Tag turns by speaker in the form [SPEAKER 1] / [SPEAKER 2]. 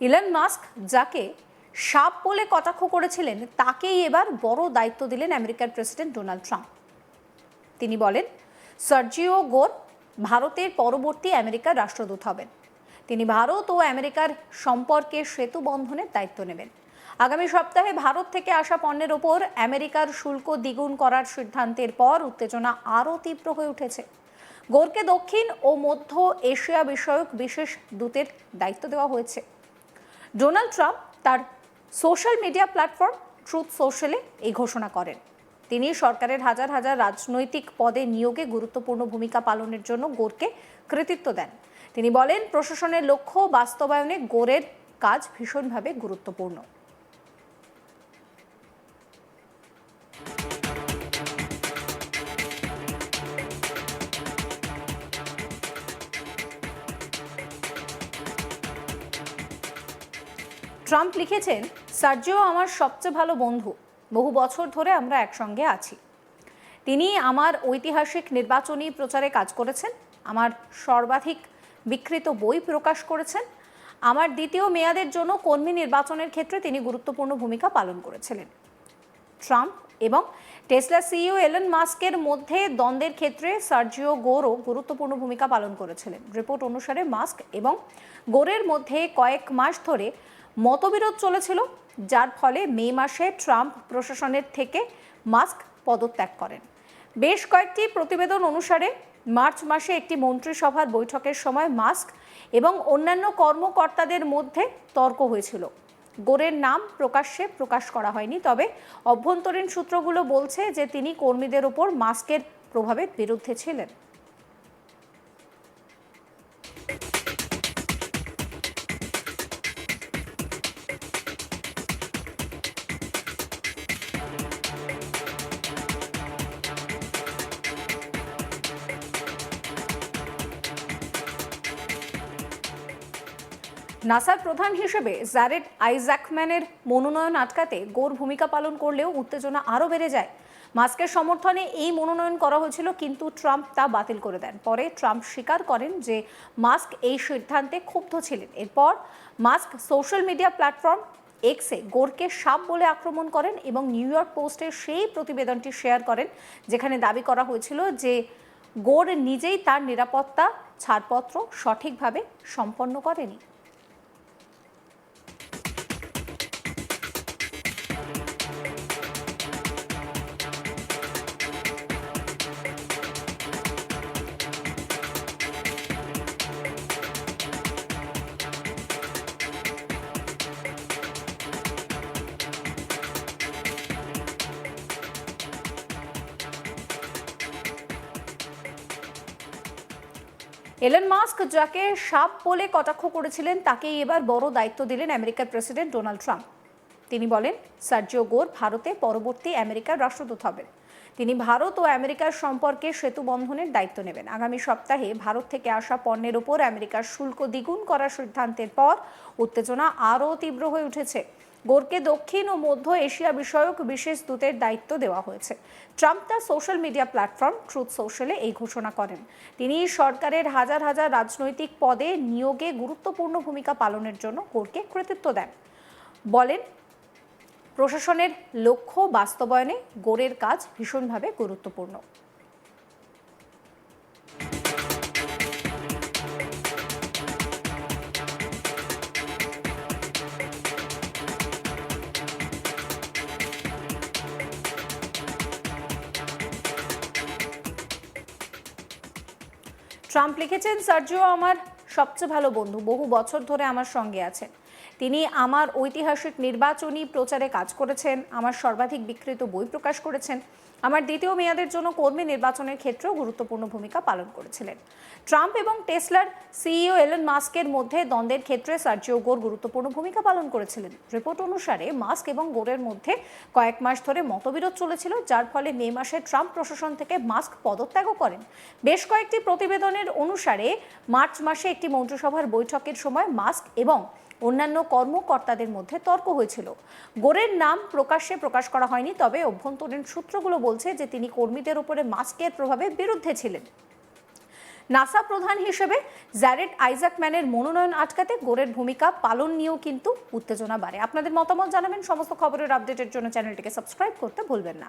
[SPEAKER 1] Elon Musk, যাকে সাপ বলে কটাক্ষ করেছিলেন, তাকেই এবার বড় দায়িত্ব দিলেন আমেরিকার প্রেসিডেন্ট ডোনাল্ড ট্রাম্প। তিনি বলেন, সার্জিও গোর ভারতের পরবর্তী আমেরিকার রাষ্ট্রদূত হবেন। তিনি ভারত ও আমেরিকার সম্পর্কে সেতু বন্ধনের দায়িত্ব নেবেন। আগামী সপ্তাহে ভারত থেকে আসা পণ্যের ওপর আমেরিকার শুল্ক দ্বিগুণ করার সিদ্ধান্তের পর উত্তেজনা আরও তীব্র হয়ে উঠেছে। গোরকে দক্ষিণ ও মধ্য এশিয়া বিষয়ক বিশেষ দূতের দায়িত্ব দেওয়া হয়েছে। ডোনাল্ড ট্রাম্প তার সোশ্যাল মিডিয়া প্ল্যাটফর্ম ট্রুথ সোশ্যালে এই ঘোষণা করেন। তিনি সরকারের হাজার হাজার রাজনৈতিক পদে নিয়োগে গুরুত্বপূর্ণ ভূমিকা পালনের জন্য গোরকে কৃতিত্ব দেন। তিনি বলেন, প্রশাসনের লক্ষ্য বাস্তবায়নে গোরের কাজ ভীষণভাবে গুরুত্বপূর্ণ। ট্রাম্প লিখেছেন, সার্জিও আমার সবচেয়ে ভালো বন্ধু। বহু বছর ধরে আমরা একসঙ্গে আছি। তিনি আমার ঐতিহাসিক নির্বাচনী প্রচারে কাজ করেছেন, আমার সর্বাধিক বিকৃত বই প্রকাশ করেছেন, আমার দ্বিতীয় মেয়াদের জন্য কর্মী নির্বাচনের ক্ষেত্রে তিনি গুরুত্বপূর্ণ ভূমিকা পালন করেছিলেন। ট্রাম্প এবং টেসলা সিইও এলন মাস্কের মধ্যে দ্বন্দ্বের ক্ষেত্রে সার্জিও গোরও গুরুত্বপূর্ণ ভূমিকা পালন করেছিলেন। রিপোর্ট অনুসারে মাস্ক এবং গোরের মধ্যে কয়েক মাস ধরে মতবিরোধ চলেছিল, যার ফলে মে মাসে ট্রাম্প প্রশাসনের থেকে মাস্ক পদত্যাগ করেন। বেশ কয়েকটি প্রতিবেদন অনুসারে, মার্চ মাসে একটি মন্ত্রিসভার বৈঠকের সময় মাস্ক এবং অন্যান্য কর্মকর্তাদের মধ্যে তর্ক হয়েছিল। গোরের নাম প্রকাশ্যে প্রকাশ করা হয়নি, তবে অভ্যন্তরীণ সূত্রগুলো বলছে যে তিনি কর্মীদের ওপর মাস্কের প্রভাবের বিরুদ্ধে ছিলেন। নাসার প্রধান হিসেবে জ্যারেড আইজ্যাকম্যানের মনোনয়ন আটকাতে গোর ভূমিকা পালন করলেও উত্তেজনা আরও বেড়ে যায়। মাস্কের সমর্থনে এই মনোনয়ন করা হয়েছিল, কিন্তু ট্রাম্প তা বাতিল করে দেন। পরে ট্রাম্প স্বীকার করেন যে মাস্ক এই সিদ্ধান্তে ক্ষুব্ধ ছিলেন। এরপর মাস্ক সোশ্যাল মিডিয়া প্ল্যাটফর্ম এক্সে গোরকে সাপ বলে আক্রমণ করেন এবং নিউ ইয়র্ক পোস্টে সেই প্রতিবেদনটি শেয়ার করেন, যেখানে দাবি করা হয়েছিল যে গোর নিজেই তার নিরাপত্তা ছাড়পত্র সঠিকভাবে সম্পন্ন করেনি। এলন মাস্ক, যাকে সাপ বলে কটাক্ষ করেছিলেন, তাকেই এবার বড় দায়িত্ব দিলেন আমেরিকার প্রেসিডেন্ট ডোনাল্ড ট্রাম্প। তিনি বলেন, সার্জিও গোর ভারতে পরবর্তী আমেরিকার রাষ্ট্রদূত হবেন। তিনি ভারত ও আমেরিকার সম্পর্কে সেতু বন্ধনের দায়িত্ব নেবেন। আগামী সপ্তাহে ভারত থেকে আসা পণ্যের উপর আমেরিকার শুল্ক দ্বিগুণ করার সিদ্ধান্তের পর উত্তেজনা আরও তীব্র হয়ে উঠেছে। গোরকে দক্ষিণ ও মধ্য এশিয়া বিষয়ক বিশেষ দূতের দায়িত্ব দেওয়া হয়েছে। ট্রাম্প তার সোশ্যাল মিডিয়া প্ল্যাটফর্ম ট্রুথ সোশ্যালে এই ঘোষণা করেন। তিনি সরকারের হাজার হাজার রাজনৈতিক পদে নিয়োগে গুরুত্বপূর্ণ ভূমিকা পালনের জন্য গোরকে কৃতিত্ব দেন। বলেন প্রশাসনের লক্ষ্য বাস্তবায়নে গোরের কাজ ভীষণভাবে গুরুত্বপূর্ণ। ট্রাম্প লিখেছেন, সার্জিও আমার সবচেয়ে ভালো বন্ধু, বহু বছর ধরে আমার সঙ্গে আছেন। তিনি আমার ঐতিহাসিক নির্বাচনী প্রচারে কাজ করেছেন, আমার সর্বাধিক বিকৃত বই প্রকাশ করেছেন, আমার দ্বিতীয় মেয়াদের জন্য কর্মী নির্বাচনের ক্ষেত্রেও গুরুত্বপূর্ণ ভূমিকা পালন করেছিলেন। ট্রাম্প এবং টেসলার সিইও এলন মাস্কের মধ্যে দ্বন্দ্বের ক্ষেত্রে সার্জিও গোর গুরুত্বপূর্ণ ভূমিকা পালন করেছিলেন। রিপোর্ট অনুসারে, মাস্ক এবং গোরের মধ্যে কয়েক মাস ধরে মতবিরোধ চলেছিল, যার ফলে মে মাসে ট্রাম্প প্রশাসন থেকে মাস্ক পদত্যাগও করেন। বেশ কয়েকটি প্রতিবেদনের অনুসারে, মার্চ মাসে একটি মন্ত্রিসভার বৈঠকের সময় মাস্ক এবং অন্যান্য কর্মকর্তাদের মধ্যে তর্ক হয়েছিল। গোরের নাম প্রকাশ্যে প্রকাশ করা হয়নি, তবে অভ্যন্তরীণ সূত্রগুলো বলছে যে তিনি কর্মীদের উপরে মাস্কের প্রভাবে বিরুদ্ধে ছিলেন। নাসা প্রধান হিসেবে জ্যারেড আইজাকম্যানের মনোনয়ন আটকাতে গোরের ভূমিকা পালন নিয়েও কিন্তু উত্তেজনা বাড়ে। আপনাদের মতামত জানাবেন, সমস্ত খবরের আপডেটের জন্য চ্যানেলটিকে সাবস্ক্রাইব করতে ভুলবেন না।